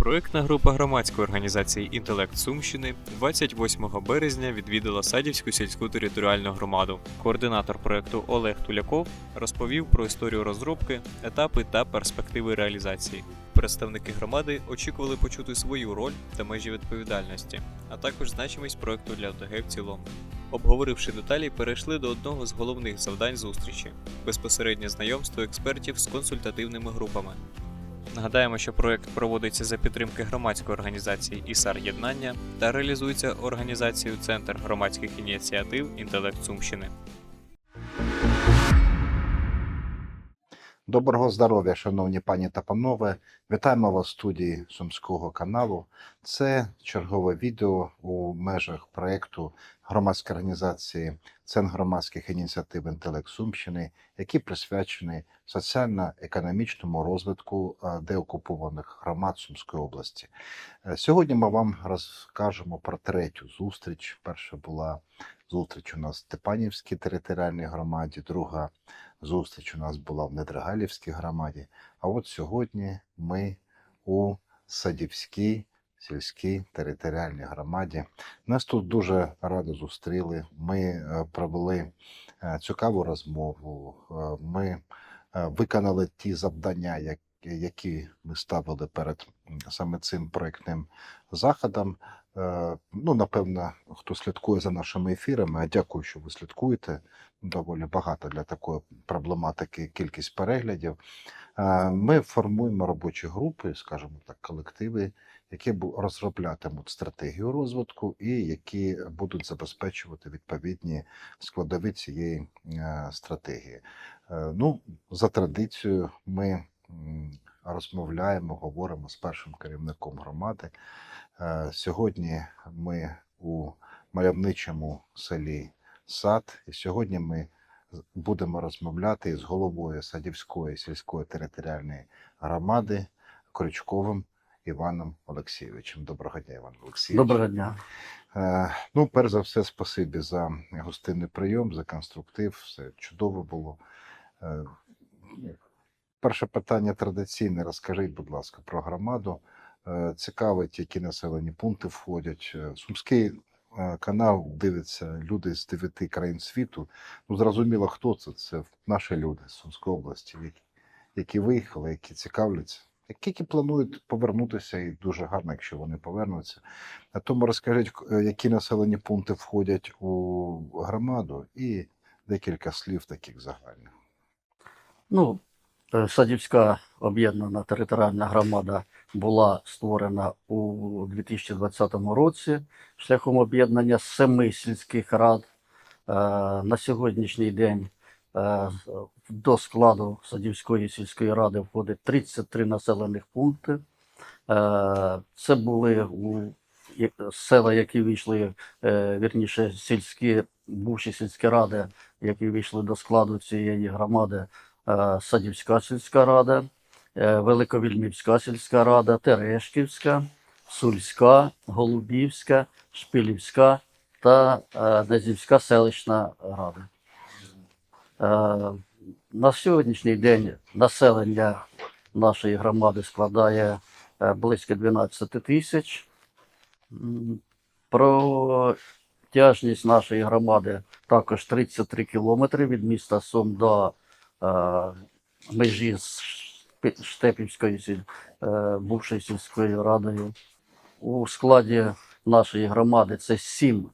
Проектна група громадської організації Інтелект Сумщини 28 березня відвідала Садівську сільську територіальну громаду. Координатор проекту Олег Туляков розповів про історію розробки, етапи та перспективи реалізації. Представники громади очікували почути свою роль та межі відповідальності, а також значимість проекту для ОТГ в цілому. Обговоривши деталі, перейшли до одного з головних завдань зустрічі безпосереднє знайомство експертів з консультативними групами. Нагадаємо, що проект проводиться за підтримки громадської організації ІСАР Єднання та реалізується організацією Центр громадських ініціатив Інтелект Сумщини. Доброго здоров'я, шановні пані та панове. Вітаємо вас в студії Сумського каналу. Це чергове відео у межах проєкту громадської організації Центр громадських ініціатив Інтелект Сумщини, який присвячений соціально-економічному розвитку е, деокупованих громад Сумської області. Е, Сьогодні ми вам розкажемо про третю зустріч. Перша була зустріч у нас в Степанівській територіальній громаді, друга зустріч у нас була в Недригалівській громаді. А от сьогодні ми у Садівській сільській територіальній громаді. Нас тут дуже радо зустріли. Ми е, провели е, цікаву розмову. Е, Ми виконали ті завдання, які ми ставили перед саме цим проектним заходом. Ну, напевно, хто слідкує за нашими ефірами, а дякую, що ви слідкуєте. Доволі багато для такої проблематики кількість переглядів. Ми формуємо робочі групи, скажімо так, колективи, які розроблятимуть стратегію розвитку і які будуть забезпечувати відповідні складові цієї е, стратегії. Е, Ну, за традицією, ми розмовляємо, говоримо з першим керівником громади. Е, Сьогодні ми у мальовничому селі Сад, і сьогодні ми будемо розмовляти з головою Садівської сільської територіальної громади Крючковим Іваном Олексійовичем. Доброго дня, Іван Олексійович. Доброго дня. Е, Ну, перш за все, спасибі за гостинний прийом, за конструктив. Все чудово було. Е, Перше питання традиційне. Розкажіть, будь ласка, про громаду. Е, Цікавить, які населені пункти входять. Сумський канал дивиться люди з дев'яти країн світу. Ну, зрозуміло, хто це. Це наші люди з Сумської області, які, які виїхали, які цікавляться, які планують повернутися, і дуже гарно, якщо вони повернуться. А тому розкажіть, е, які населені пункти входять у громаду, і декілька слів таких загальних. Ну, е, Садівська об'єднана територіальна громада була створена у 2020 році шляхом об'єднання семи сільських рад. Е, На сьогоднішній день до складу Садівської сільської ради входить 33 населених пункти. Е, Це були села, які війшли, е, вірніше, сільські, бувші сільські ради, які війшли до складу цієї громади. е, Садівська сільська рада, Великовільмівська сільська рада, Терешківська, Сульська, Голубівська, Шпилівська та Незівська селищна рада. На сьогоднішній день населення нашої громади складає е, близько 12 тисяч. М, Протяжність нашої громади також 33 кілометри від міста Сум до е, межі з Штепівською е, бувшою сільською радою. У складі нашої громади це сім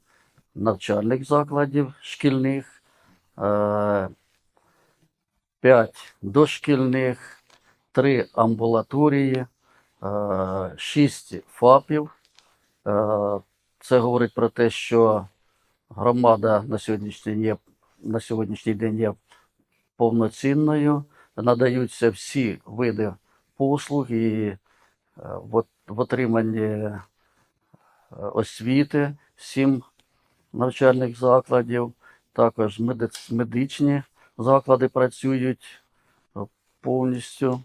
навчальних закладів шкільних, е, п'ять дошкільних, три амбулаторії, е, шість ФАПів. Е, Це говорить про те, що громада на сьогоднішній, є, на сьогоднішній день є повноцінною, надаються всі види послуг і е, в, отриманні освіти сім навчальних закладів, також медичні заклади працюють е, повністю.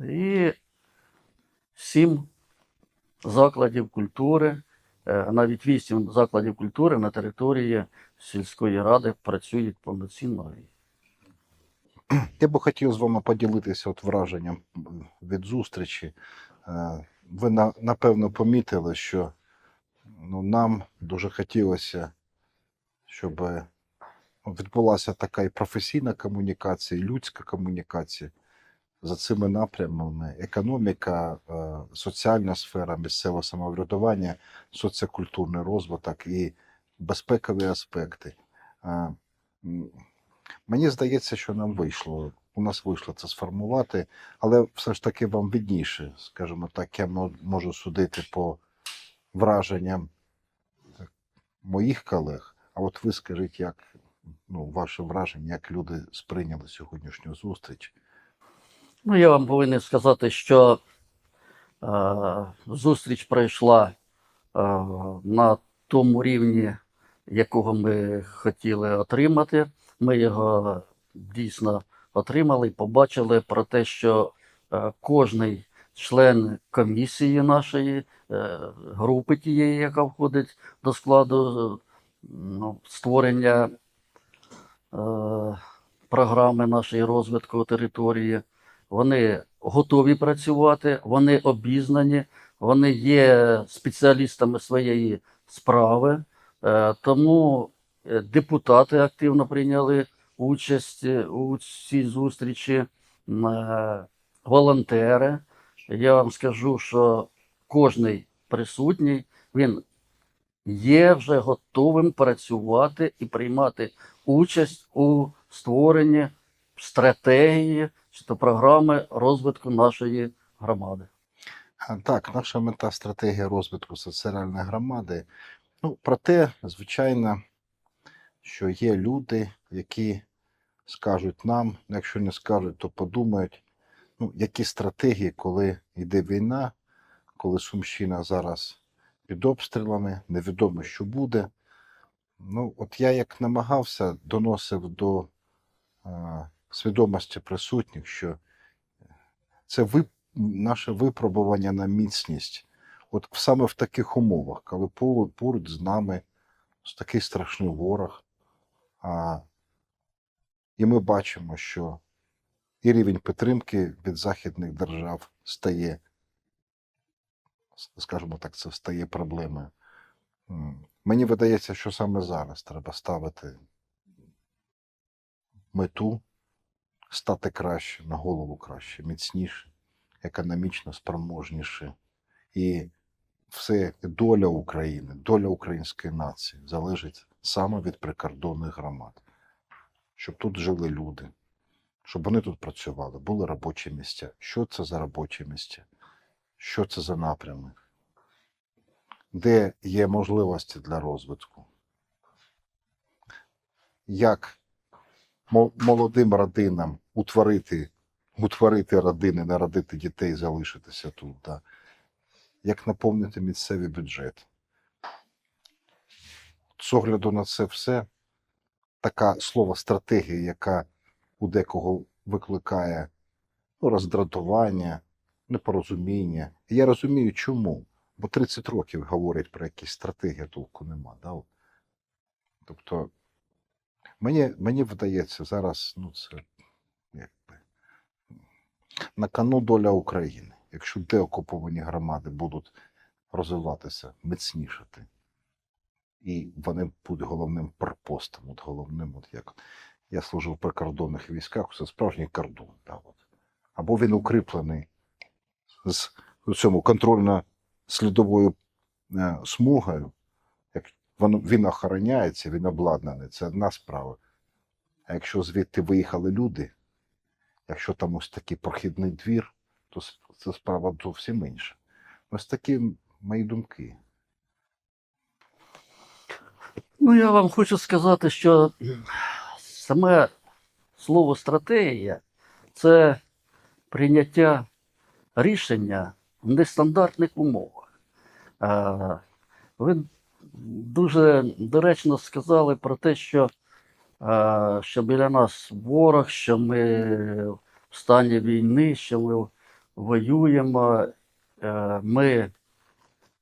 І сім закладів культури, е, навіть вісім закладів культури на території сільської ради працюють повноцінно. Я би хотів з вами поділитися от враженням від зустрічі. Е, ви напевно помітили, що ну, нам дуже хотілося, щоб відбулася така і професійна комунікація, і людська комунікація за цими напрямами: економіка, е, соціальна сфера, місцеве самоврядування, соціокультурний розвиток і безпекові аспекти. Е, Мені здається, що нам вийшло. У нас вийшло це сформувати, але все ж таки вам відніше, скажімо так, я можу судити по враженням моїх колег. А от ви скажіть, як ну, ваше враження, як люди сприйняли сьогоднішню зустріч? Ну, я вам повинен сказати, що е, зустріч пройшла е, на тому рівні, якого ми хотіли отримати. Ми його дійсно отримали і побачили про те, що е, кожний член комісії нашої е, групи тієї, яка входить до складу е, ну, створення програми нашої розвитку території, вони готові працювати, вони обізнані, вони є спеціалістами своєї справи. Е, Тому е, депутати активно прийняли участь е, у цій зустрічі, е, волонтери. Я вам скажу, що кожний присутній він є вже готовим працювати і приймати участь у створенні стратегії чи то програми розвитку нашої громади. Так, наша мета стратегія розвитку соціальної громади. Ну, проте, звичайно, що є люди, які скажуть нам, ну, якщо не скажуть, то подумають, ну, які стратегії, коли йде війна, коли Сумщина зараз під обстрілами, невідомо, що буде. Ну, от я як намагався, доносив до е, свідомості присутніх, що це ви, наше випробування на міцність. От саме в таких умовах, коли поруч, з нами ось такий страшний ворог, а, і ми бачимо, що і рівень підтримки від західних держав стає, скажімо так, це стає проблемою. Мені видається, що саме зараз треба ставити мету стати краще, на голову краще, міцніше, економічно спроможніше. І все доля України, доля української нації залежить саме від прикордонних громад. Щоб тут жили люди, щоб вони тут працювали, були робочі місця. Що це за робочі місця? Що це за напрями? Де є можливості для розвитку? Як молодим родинам утворити, утворити родини, народити дітей, залишитися тут? Да? Як наповнити місцевий бюджет? З огляду на це все, така слово стратегія, яка у декого викликає ну, роздратування, непорозуміння. Я розумію, чому. Бо 30 років говорять про якісь стратегії, толку нема. Да? от. Тобто, мені, мені вдається зараз, ну, це якби на кону доля України. Якщо деокуповані громади будуть розвиватися, міцнішати, і вони будуть головним припостом, от головним, от як я служив в прикордонних військах, це справжній кордон. Да, от. Або він укріплений з у цьому контрольно-слідовою е, смугою, як воно, він охороняється, він обладнаний, це одна справа. А якщо звідти виїхали люди, якщо там ось такий прохідний двір, то це справа зовсім інша. Ось такі мої думки. Ну, я вам хочу сказати, що саме слово стратегія це прийняття рішення в нестандартних умовах. Е, Ви дуже доречно сказали про те, що, е, що біля нас ворог, що ми в стані війни, що ми воюємо. Е, Ми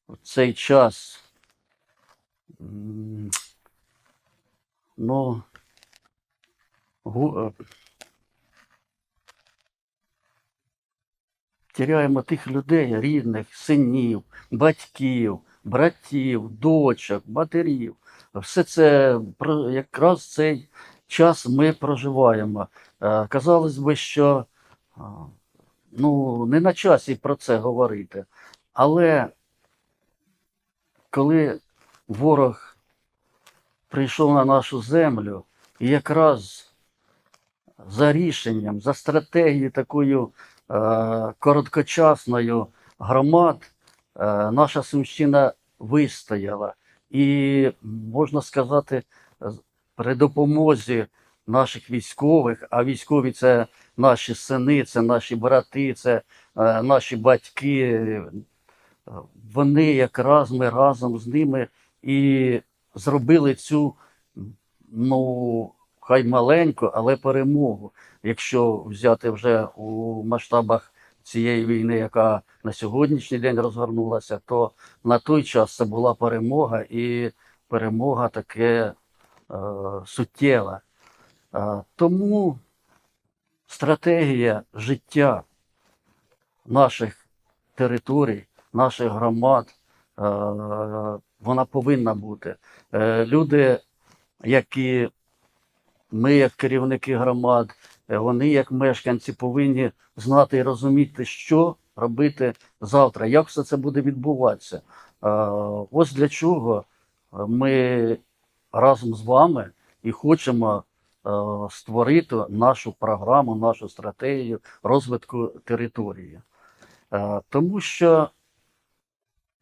в цей час ну, гу- е, тіряємо тих людей, рідних, синів, батьків, братів, дочок, матерів. Все це якраз цей час ми проживаємо. Е, Казалось би, що ну, не на часі про це говорити. Але коли ворог прийшов на нашу землю, і якраз за рішенням, за стратегією такою е, короткочасною громад, е, наша Сумщина вистояла. І можна сказати, при допомозі наших військових, а військові це наші сини, це наші брати, це е, наші батьки. е, Вони якраз ми разом з ними і зробили цю, ну, хай маленьку, але перемогу. Якщо взяти вже у масштабах цієї війни, яка на сьогоднішній день розгорнулася, то на той час це була перемога і перемога таке е, суттєва. Е, тому стратегія життя наших територій, наших громад, е, вона повинна бути. Е, Люди, які ми, як керівники громад, е, вони, як мешканці, повинні знати і розуміти, що робити завтра, як все це буде відбуватися. Е, Ось для чого ми разом з вами і хочемо е, створити нашу програму, нашу стратегію розвитку території. Е, Тому що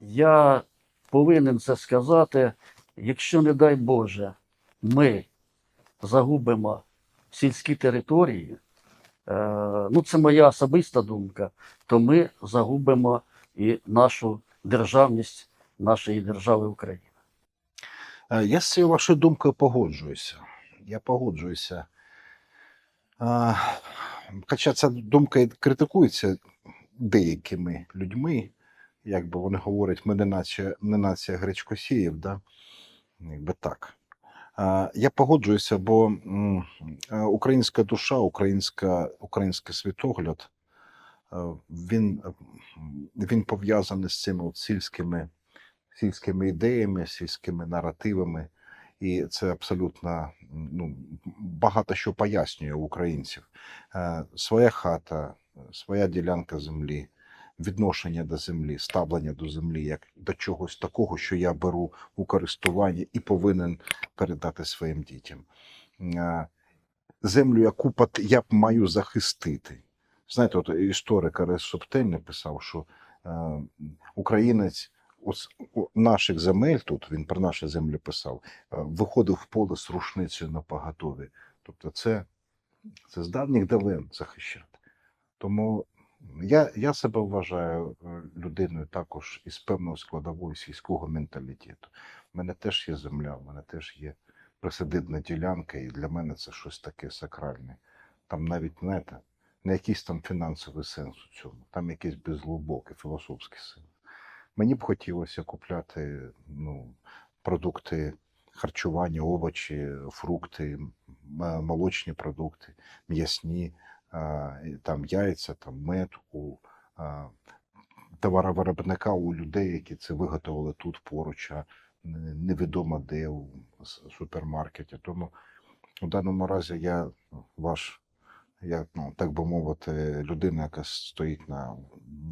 я повинен це сказати, якщо, не дай Боже, ми загубимо сільські території, е, ну це моя особиста думка, то ми загубимо і нашу державність нашої держави України. Е, Я з цією вашою думкою погоджуюся. Я погоджуюся. Хоча ця думка критикується деякими людьми, якби вони говорять, ми не нація, не нація гречкосіїв, да? якби так. Я погоджуюся, бо е, українська душа, українська, український світогляд, е, він, він пов'язаний з цими от сільськими сільськими ідеями, сільськими наративами, і це абсолютно ну, багато що пояснює українців. Е, Своя хата, своя ділянка землі, відношення до землі, ставлення до землі як до чогось такого, що я беру у користування і повинен передати своїм дітям. Е, Землю, яку я б маю захистити. Знаєте, от історик Арес Соптель написав, що е, українець ось наших земель, тут він про наші землі писав, е, виходив в поле з рушницею на поготові. Тобто це, це з давніх давен захищати. Тому я, я себе вважаю е, людиною також із певною складовою сільського менталітету. У мене теж є земля, у мене теж є присадибна ділянка, і для мене це щось таке сакральне. Там навіть знаєте, не якийсь там фінансовий сенс у цьому, там якийсь безглибокий філософський сенс. Мені б хотілося купляти ну, продукти харчування, овочі, фрукти, молочні продукти, м'ясні, там яйця, там мед у товаровиробника, у людей, які це виготовили тут поруч, а невідомо де у супермаркеті. Тому у даному разі я ваш, я, ну, так би мовити, людина, яка стоїть на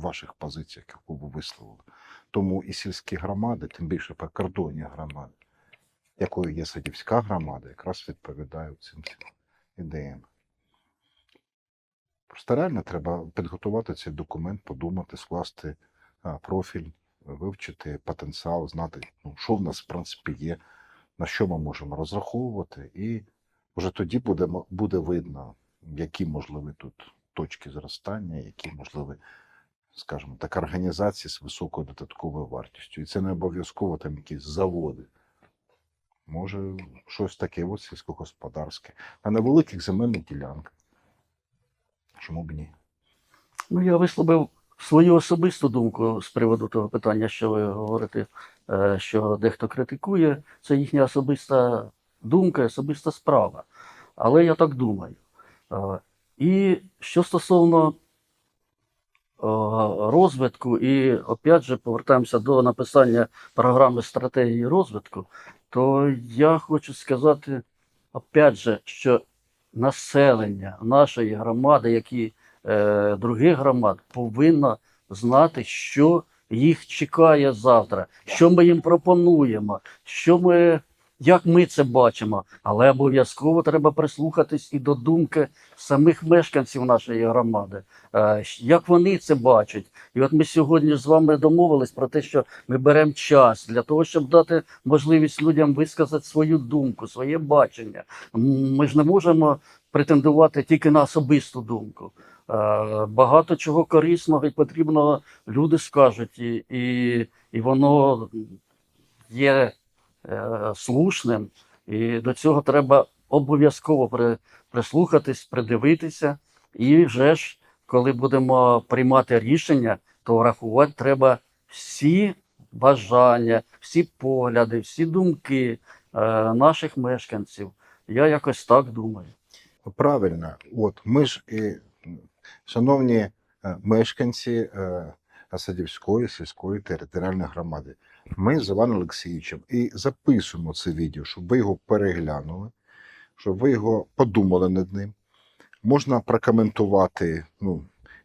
ваших позиціях, яку ви висловили. Тому і сільські громади, тим більше прикордонні громади, якою є садівська громада, якраз відповідають цим ідеям. Просто реально треба підготувати цей документ, подумати, скласти профіль, вивчити потенціал, знати, ну, що в нас в принципі є, на що ми можемо розраховувати, і вже тоді буде, буде видно, які можливі тут точки зростання, які можливі скажімо так, організації з високою додатковою вартістю. І це не обов'язково там якісь заводи. Може, щось таке от сільськогосподарське. А на великих земельних ділянках. Чому б ні? Ну, я висловив свою особисту думку з приводу того питання, що ви говорите, е, що дехто критикує. Це їхня особиста думка, особиста справа. Але я так думаю. Е, І що стосовно розвитку, і опять же повертаємося до написання програми стратегії розвитку, то я хочу сказати, опять же, що населення нашої громади, як і е, других громад, повинно знати, що їх чекає завтра, що ми їм пропонуємо, що ми, як ми це бачимо. Але обов'язково треба прислухатись і до думки самих мешканців нашої громади, е, як вони це бачать. І от ми сьогодні з вами домовились про те, що ми беремо час для того, щоб дати можливість людям висказати свою думку, своє бачення. Ми ж не можемо претендувати тільки на особисту думку. Е, Багато чого корисного і потрібного люди скажуть, і, і, і воно є слушним, і до цього треба обов'язково при, прислухатись, придивитися. І вже ж, коли будемо приймати рішення, то рахувати треба всі бажання, всі погляди, всі думки е, наших мешканців. Я якось так думаю. Правильно, от ми ж і шановні е, мешканці е, Асадівської сільської територіальної громади. Ми з Іваном Олексійовичем і записуємо це відео, щоб ви його переглянули, щоб ви його подумали над ним. Можна прокоментувати, ну,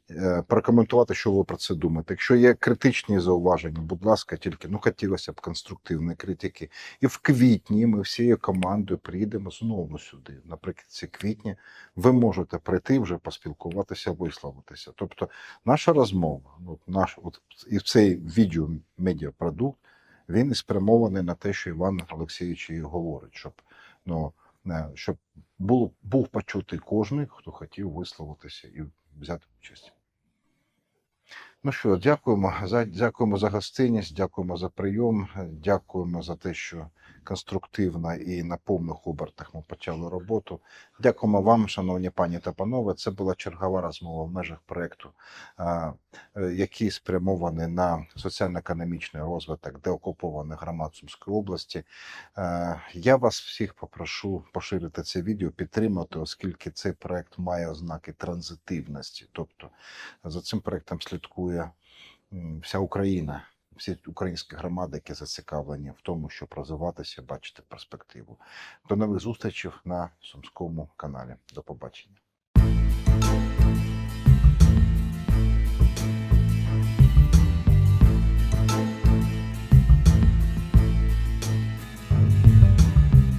е, прокоментувати, що ви про це думаєте. Якщо є критичні зауваження, будь ласка, тільки ну хотілося б конструктивної критики. І в квітні ми всією командою приїдемо знову сюди. Наприкінці квітня ви можете прийти вже поспілкуватися, висловитися. Тобто, наша розмова, от наш, от, і цей відео медіапродукт, він і спрямований на те, що Іван Олексійович і говорить, щоб, ну, е, щоб був, був почутий кожен, хто хотів висловитися і взяти участь. Ну що, дякуємо за, дякуємо за гостинність, дякуємо за прийом, дякуємо за те, що конструктивно і на повних обертах ми почали роботу. Дякуємо вам, шановні пані та панове. Це була чергова розмова в межах проєкту, е, який спрямований на соціально-економічний розвиток деокупованих громад Сумської області. Е, Я вас всіх попрошу поширити це відео, підтримати, оскільки цей проєкт має ознаки транзитивності. Тобто за цим проєктом слідкує вся Україна. Всі українські громади, які зацікавлені в тому, щоб розвиватися, бачити перспективу. До нових зустрічей на Сумському каналі. До побачення.